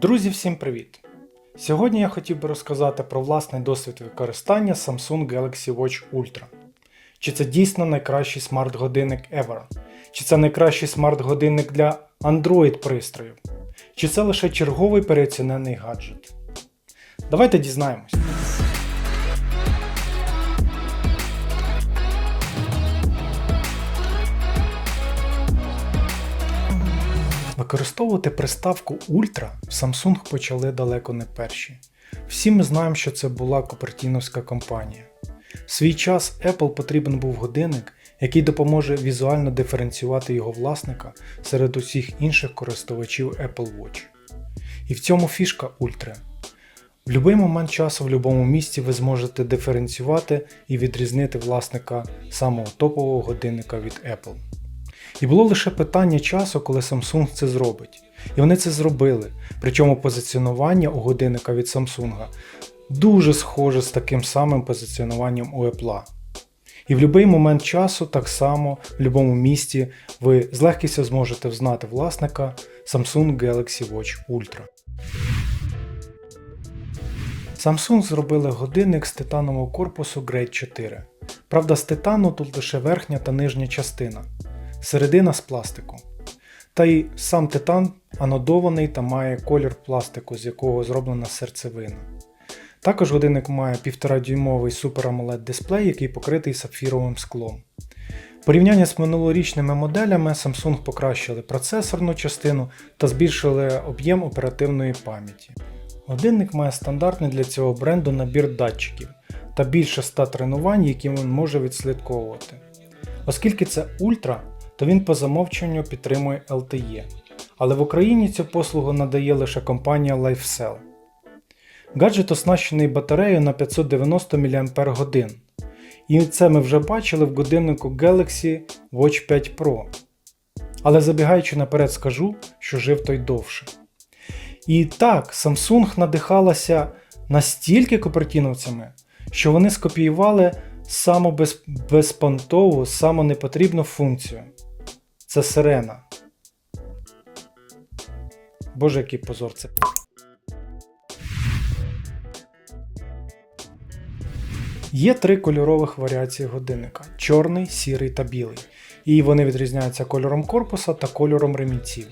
Друзі, всім привіт! Сьогодні я хотів би розказати про власний досвід використання Samsung Galaxy Watch Ultra. Чи це дійсно найкращий смарт-годинник ever? Чи це найкращий смарт-годинник для Android пристроїв? Чи це лише черговий переоцінений гаджет? Давайте дізнаємось. Використовувати приставку Ultra Samsung почали далеко не перші. Всі ми знаємо, що це була копертіновська компанія. В свій час Apple потрібен був годинник, який допоможе візуально диференціювати його власника серед усіх інших користувачів Apple Watch. І в цьому фішка Ultra. В будь-який момент часу в будь-якому місці ви зможете диференціювати і відрізнити власника самого топового годинника від Apple. І було лише питання часу, коли Samsung це зробить. І вони це зробили. Причому позиціонування у годинника від Samsung дуже схоже з таким самим позиціонуванням у Apple. І в будь-який момент часу, так само, в будь-якому місті, ви з легкістю зможете взнати власника Samsung Galaxy Watch Ultra. Samsung зробили годинник з титанового корпусу Grade 4. Правда, з титану тут лише верхня та нижня частина середина з пластику. Та й сам титан анодований та має колір пластику, з якого зроблена серцевина. Також годинник має 1,5-дюймовий Super AMOLED дисплей, який покритий сапфіровим склом. В порівнянні з минулорічними моделями Samsung покращили процесорну частину та збільшили об'єм оперативної пам'яті. Годинник має стандартний для цього бренду набір датчиків та більше 100 тренувань, які він може відслідковувати. Оскільки це ультра, то він по замовчуванню підтримує LTE. Але в Україні цю послугу надає лише компанія LifeCell. Гаджет оснащений батареєю на 590 мАч. І це ми вже бачили в годиннику Galaxy Watch 5 Pro. Але забігаючи наперед, скажу, що жив той довше. І так, Samsung надихалася настільки копертіновцями, що вони скопіювали саму без... безпонтову, саму непотрібну функцію. Це сирена. Боже, який позор це. Є три кольорових варіації годинника: чорний, сірий та білий. І вони відрізняються кольором корпуса та кольором ремінців.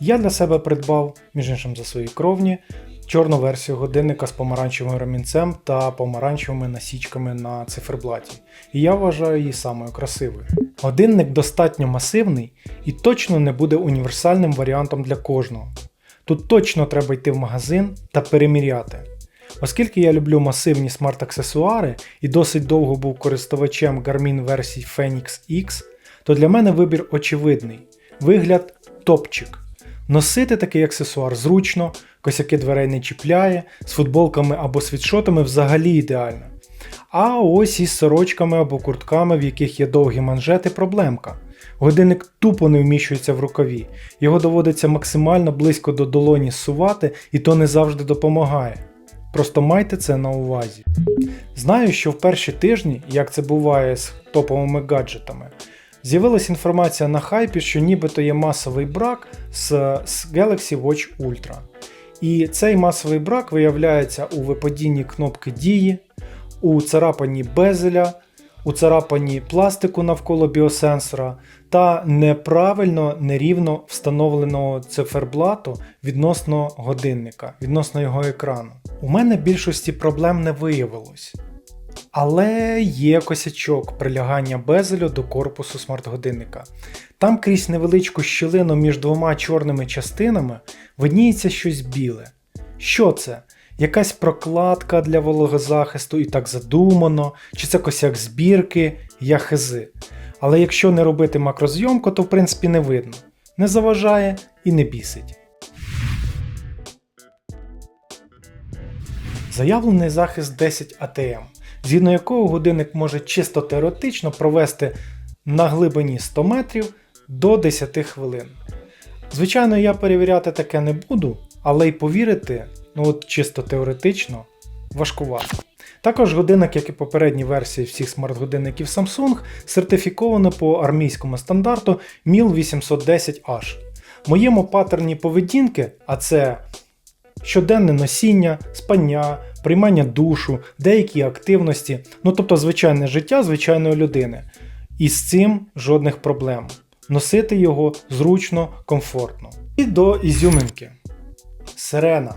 Я для себе придбав, між іншим за свої кровні, чорну версію годинника з помаранчевим ремінцем та помаранчевими насічками на циферблаті. І я вважаю її самою красивою. Годинник достатньо масивний і точно не буде універсальним варіантом для кожного. Тут точно треба йти в магазин та переміряти. Оскільки я люблю масивні смарт-аксесуари і досить довго був користувачем Garmin версій Phoenix X, то для мене вибір очевидний. Вигляд топчик. Носити такий аксесуар зручно, косяки дверей не чіпляє, з футболками або світшотами взагалі ідеально. А ось із сорочками або куртками, в яких є довгі манжети, проблемка. Годинник тупо не вміщується в рукаві, його доводиться максимально близько до долоні зсувати, і то не завжди допомагає. Просто майте це на увазі. Знаю, що в перші тижні, як це буває з топовими гаджетами, з'явилася інформація на хайпі, що нібито є масовий брак з, з Galaxy Watch Ultra. І цей масовий брак виявляється у випадінні кнопки дії, у царапанні безеля, у царапанні пластику навколо біосенсора та неправильно нерівно встановленого циферблату відносно годинника, відносно його екрану. У мене більшості проблем не виявилось. Але є косячок прилягання безелю до корпусу смарт-годинника. Там крізь невеличку щілину між двома чорними частинами видніється щось біле. Що це? Якась прокладка для вологозахисту і так задумано, чи це косяк збірки, я хизи. Але якщо не робити макрозйомку, то в принципі не видно. Не заважає і не бісить. Заявлений захист 10 АТМ, згідно якого годинник може чисто теоретично провести на глибині 100 метрів до 10 хвилин. Звичайно, я перевіряти таке не буду, але й повірити, ну от чисто теоретично, важкувато. Також годинник, як і попередні версії всіх смарт-годинників Samsung, сертифіковано по армійському стандарту MIL 810H. Моєму паттерні поведінки, а це щоденне носіння, спання, приймання душу, деякі активності, ну тобто звичайне життя звичайної людини. І з цим жодних проблем. Носити його зручно, комфортно. І до ізюминки. Сирена.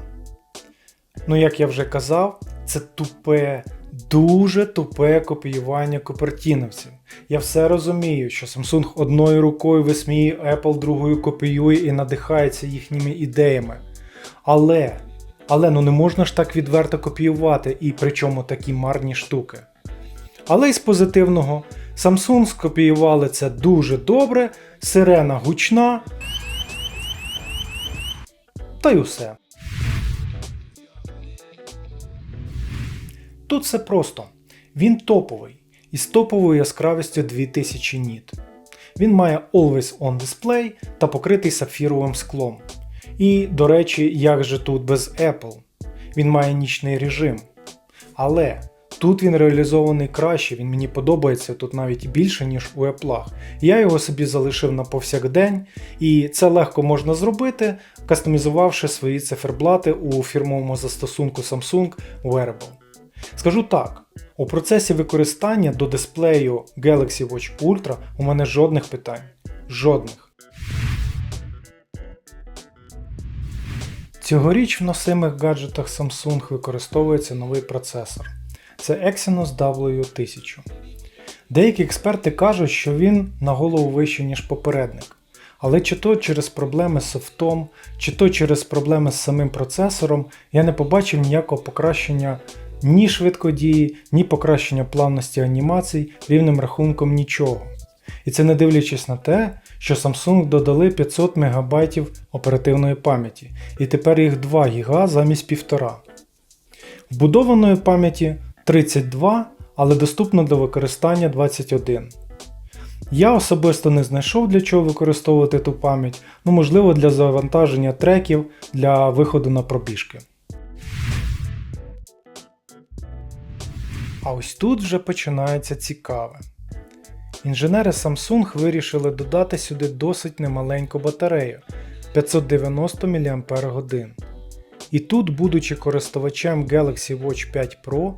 Ну, як я вже казав, це тупе, дуже тупе копіювання купертіновців. Я все розумію, що Samsung одною рукою висміює Apple, другою копіює і надихається їхніми ідеями. Але, але ну не можна ж так відверто копіювати, і причому такі марні штуки. Але із позитивного, Samsung скопіювали це дуже добре, сирена гучна. Та й усе. Тут все просто. Він топовий із топовою яскравістю 2000 ніт. Він має Always On Display та покритий сапфіровим склом. І, до речі, як же тут без Apple? Він має нічний режим. Але тут він реалізований краще, він мені подобається тут навіть більше, ніж у Apple. Я його собі залишив на повсякдень, і це легко можна зробити, кастомізувавши свої циферблати у фірмовому застосунку Samsung Wearable. Скажу так, у процесі використання до дисплею Galaxy Watch Ultra у мене жодних питань. Жодних. Цьогоріч в носимих гаджетах Samsung використовується новий процесор. Це Exynos W1000. Деякі експерти кажуть, що він на голову вищий, ніж попередник. Але чи то через проблеми з софтом, чи то через проблеми з самим процесором, я не побачив ніякого покращення ні швидкодії, ні покращення плавності анімацій, рівним рахунком нічого. І це не дивлячись на те, що Samsung додали 500 МБ оперативної пам'яті, і тепер їх 2 ГБ замість 1,5. Вбудованої пам'яті 32, але доступно до використання 21. Я особисто не знайшов для чого використовувати ту пам'ять, ну можливо для завантаження треків для виходу на пробіжки. А ось тут вже починається цікаве. Інженери Samsung вирішили додати сюди досить немаленьку батарею 590 мАч. І тут, будучи користувачем Galaxy Watch 5 Pro,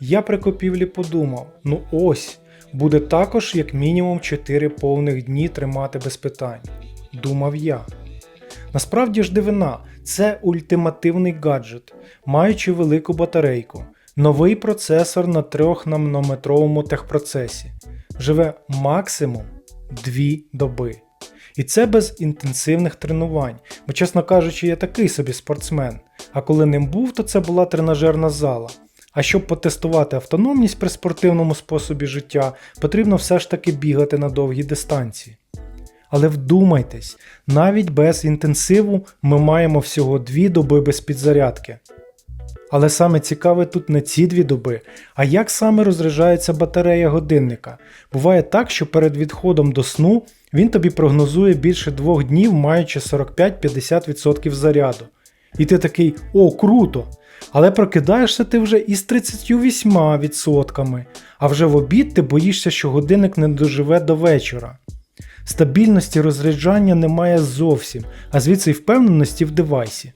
я при купівлі подумав: ну ось, буде також як мінімум 4 повних дні тримати без питань. Думав я. Насправді ж дивина, це ультимативний гаджет, маючи велику батарейку, новий процесор на 3-нанометровому техпроцесі. Живе максимум 2 доби. І це без інтенсивних тренувань, бо, чесно кажучи, я такий собі спортсмен. А коли ним був, то це була тренажерна зала. А щоб потестувати автономність при спортивному способі життя, потрібно все ж таки бігати на довгі дистанції. Але вдумайтесь, навіть без інтенсиву ми маємо всього 2 доби без підзарядки. Але саме цікаве тут не ці дві доби, а як саме розряджається батарея годинника. Буває так, що перед відходом до сну він тобі прогнозує більше двох днів, маючи 45-50% заряду. І ти такий о, круто! Але прокидаєшся ти вже із 38%, а вже в обід ти боїшся, що годинник не доживе до вечора. Стабільності розряджання немає зовсім, а звідси й впевненості в девайсі.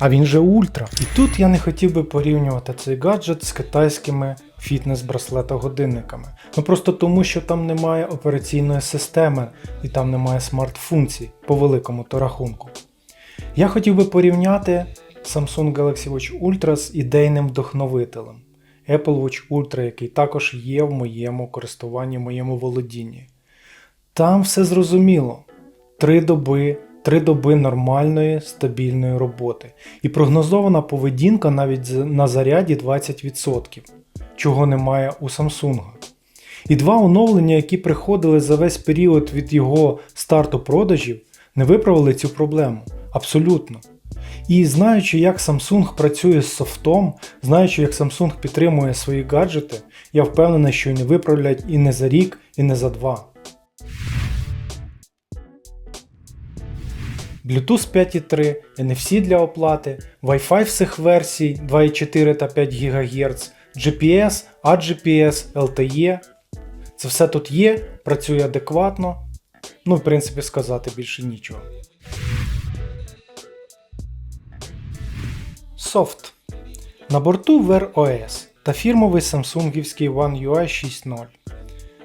А він же ультра. І тут я не хотів би порівнювати цей гаджет з китайськими фітнес-браслета-годинниками. Ну просто тому, що там немає операційної системи і там немає смарт-функцій по великому то рахунку. Я хотів би порівняти Samsung Galaxy Watch Ultra з ідейним вдохновителем Apple Watch Ultra, який також є в моєму користуванні, в моєму володінні. Там все зрозуміло. Три доби, три доби нормальної стабільної роботи. І прогнозована поведінка навіть на заряді 20%, чого немає у Samsung. І два оновлення, які приходили за весь період від його старту продажів, не виправили цю проблему. Абсолютно. І знаючи, як Samsung працює з софтом, знаючи, як Samsung підтримує свої гаджети, я впевнений, що і не виправлять і не за рік, і не за два. Bluetooth 5.3, NFC для оплати, Wi-Fi всіх версій 2,4 та 5 ГГц, GPS, AGPS, LTE. Це все тут є, працює адекватно. Ну, в принципі, сказати більше нічого. Софт. На борту Wear OS та фірмовий самсунгівський One UI 6.0.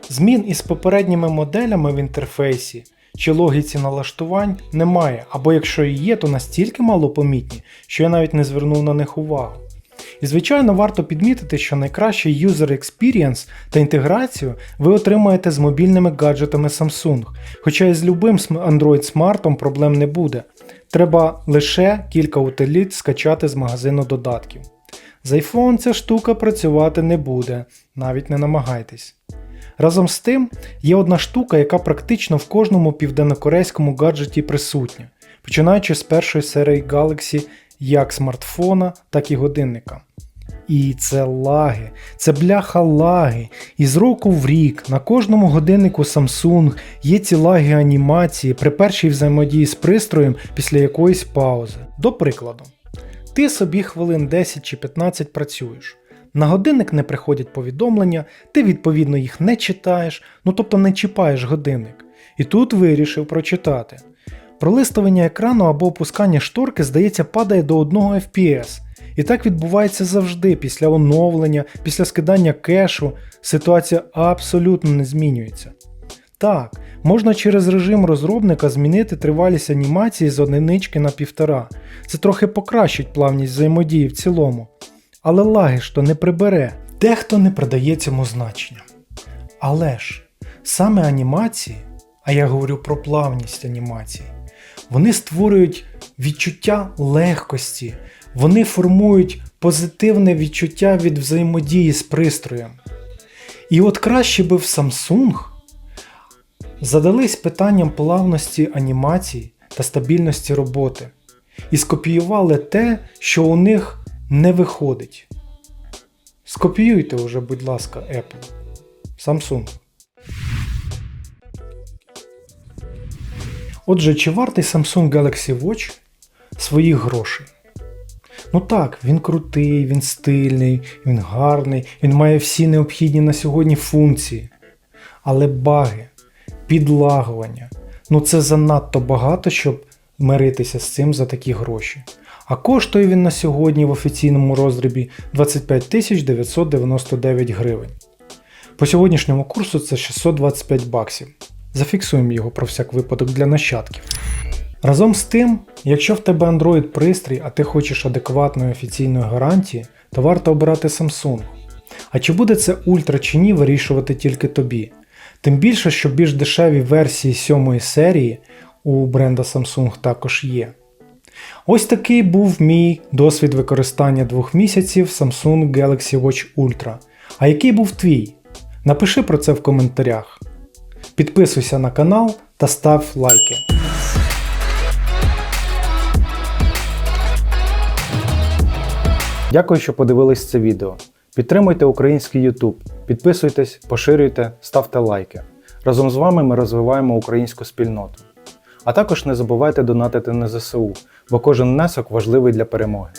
Змін із попередніми моделями в інтерфейсі чи логіці налаштувань немає, або якщо і є, то настільки малопомітні, що я навіть не звернув на них увагу. І звичайно варто підмітити, що найкращий user experience та інтеграцію ви отримаєте з мобільними гаджетами Samsung, хоча і з любим Android смартом проблем не буде. Треба лише кілька утиліт скачати з магазину додатків. З iPhone ця штука працювати не буде, навіть не намагайтесь. Разом з тим, є одна штука, яка практично в кожному південнокорейському гаджеті присутня, починаючи з першої серії Galaxy як смартфона, так і годинника. І це лаги, це бляха лаги. І з року в рік на кожному годиннику Samsung є ці лаги анімації при першій взаємодії з пристроєм після якоїсь паузи. До прикладу, ти собі хвилин 10 чи 15 працюєш. На годинник не приходять повідомлення, ти відповідно їх не читаєш, ну тобто не чіпаєш годинник. І тут вирішив прочитати. Пролистування екрану або опускання шторки, здається, падає до 1 FPS. І так відбувається завжди після оновлення, після скидання кешу, ситуація абсолютно не змінюється. Так, можна через режим розробника змінити тривалість анімації з одинички на півтора. Це трохи покращить плавність взаємодії в цілому. Але лаги ж то не прибере, дехто не придає цьому значення. Але ж саме анімації, а я говорю про плавність анімації, вони створюють відчуття легкості, вони формують позитивне відчуття від взаємодії з пристроєм. І от краще би в Samsung задались питанням плавності анімацій та стабільності роботи і скопіювали те, що у них не виходить. Скопіюйте уже, будь ласка, Apple. Samsung. Отже, чи вартий Samsung Galaxy Watch своїх грошей? Ну так, він крутий, він стильний, він гарний, він має всі необхідні на сьогодні функції. Але баги, підлагування ну це занадто багато, щоб миритися з цим за такі гроші. А коштує він на сьогодні в офіційному роздрібі 25 999 гривень. По сьогоднішньому курсу це 625 баксів. Зафіксуємо його про всяк випадок для нащадків. Разом з тим, якщо в тебе Android пристрій, а ти хочеш адекватної офіційної гарантії, то варто обирати Samsung. А чи буде це ультра чи ні, вирішувати тільки тобі. Тим більше, що більш дешеві версії 7 серії у бренда Samsung також є. Ось такий був мій досвід використання двох місяців Samsung Galaxy Watch Ultra. А який був твій? Напиши про це в коментарях. Підписуйся на канал та став лайки. Дякую, що подивились це відео. Підтримуйте український YouTube, підписуйтесь, поширюйте, ставте лайки. Разом з вами ми розвиваємо українську спільноту. А також не забувайте донатити на ЗСУ, бо кожен внесок важливий для перемоги.